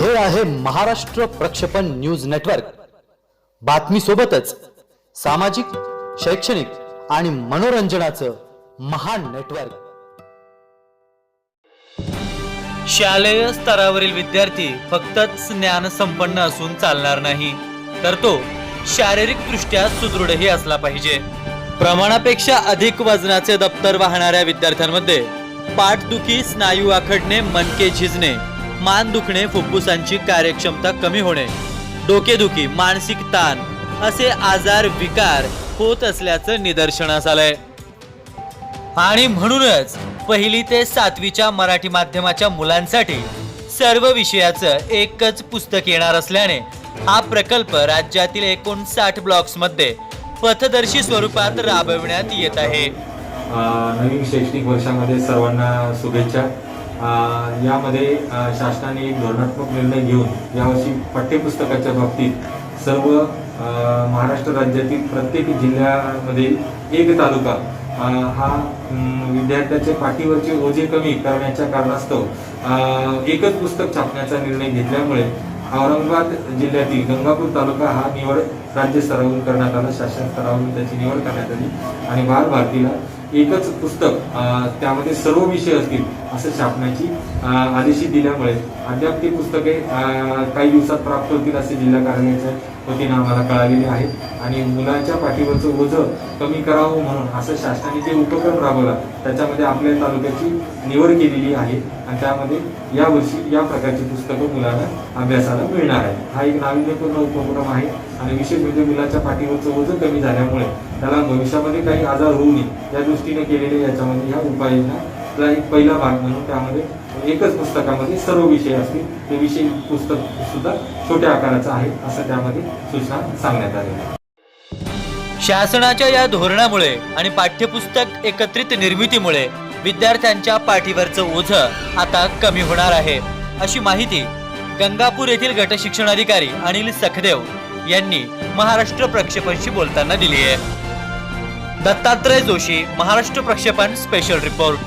हे आहे महाराष्ट्र प्रक्षेपण न्यूज नेटवर्क. बातमी सोबतच सामाजिक शैक्षणिक आणि मनोरंजनाचं महान नेटवर्क. शालेय स्तरावरील विद्यार्थी फक्तच ज्ञान संपन्न असून चालणार नाही तर तो शारीरिक दृष्ट्या सुदृढही असला पाहिजे. प्रमाणापेक्षा अधिक वजनाचे दप्तर वाहणाऱ्या विद्यार्थ्यांमध्ये पाठदुखी स्नायू आखडणे मनके झिजणे मान दुखणे फुफ्फुसांची कार्यक्षमता कमी होणे डोकेदुखी मानसिक ताण असे आजार विकार होत असल्याचं निदर्शनास आलंय. आणि म्हणूनच पहिली ते सातवीच्या मराठी माध्यमाच्या मुलांसाठी सर्व विषयाचं एकच पुस्तक येणार असल्याने हा प्रकल्प राज्यातील एकोणसाठ ब्लॉक्समध्ये पथदर्शी स्वरूपात राबविण्यात येत आहे. नवीन शैक्षणिक वर्षामध्ये सर्वांना शुभेच्छा. यामध्ये शासनाने एक धोरणात्मक निर्णय घेऊन यावर्षी पाठ्यपुस्तकाच्या बाबतीत सर्व महाराष्ट्र राज्यातील प्रत्येक जिल्ह्यामध्ये एक तालुका हा विद्यार्थ्याचे पाठीवरचे ओझे कमी करण्याच्या कारणास्तव एकच पुस्तक छापण्याचा निर्णय घेतल्यामुळे औरंगाबाद जिल्ह्यातील गंगापूर तालुका हा निवड राज्य स्तरावरून करण्यात आला शासन स्तरावरून त्याची निवड करण्यात आली. आणि बाल भारतीला एकच पुस्तक त्यामध्ये सर्व विषय असतील असं छापण्याची आदेशी दिल्यामुळे. अद्याप ती पुस्तके काही दिवसात प्राप्त होतील असे जिल्हा कार्यालयाच्या वतीनं आम्हाला कळालेले आहेत आणि मुलांच्या पाठीवरचं ओझं कमी करावं म्हणून असं शासनाने जे उपक्रम राबवला त्याच्यामध्ये आपल्या तालुक्याची निवड केलेली आहे आणि त्यामध्ये यावर्षी या प्रकारची पुस्तकं मुलांना अभ्यासाला मिळणार आहे हा एक नाविन्यपूर्ण उपक्रम आहे आणि विशेष म्हणजे मुलांच्या पाठीवरचं ओझं कमी झाल्यामुळे त्याला भविष्यामध्ये काही आजार होऊ नये या दृष्टीने केलेले याच्यामध्ये ह्या उपाययोजना एक पहिला भाग म्हणून त्यामध्ये एकच पुस्तकामध्ये सर्व विषय असतील ते विषय पुस्तक सुद्धा छोट्या आकाराचं आहे असं त्यामध्ये सूचना सांगण्यात आलेली आहे शासनाच्या या धोरणामुळे आणि पाठ्यपुस्तक एकत्रित निर्मितीमुळे विद्यार्थ्यांच्या पाठीवरचं ओझ आता कमी होणार आहे. अशी माहिती गंगापूर येथील गट शिक्षणाधिकारी अनिल सखदेव यांनी महाराष्ट्र प्रक्षेपणशी बोलताना दिली आहे. दत्तात्रय जोशी महाराष्ट्र प्रक्षेपण स्पेशल रिपोर्ट.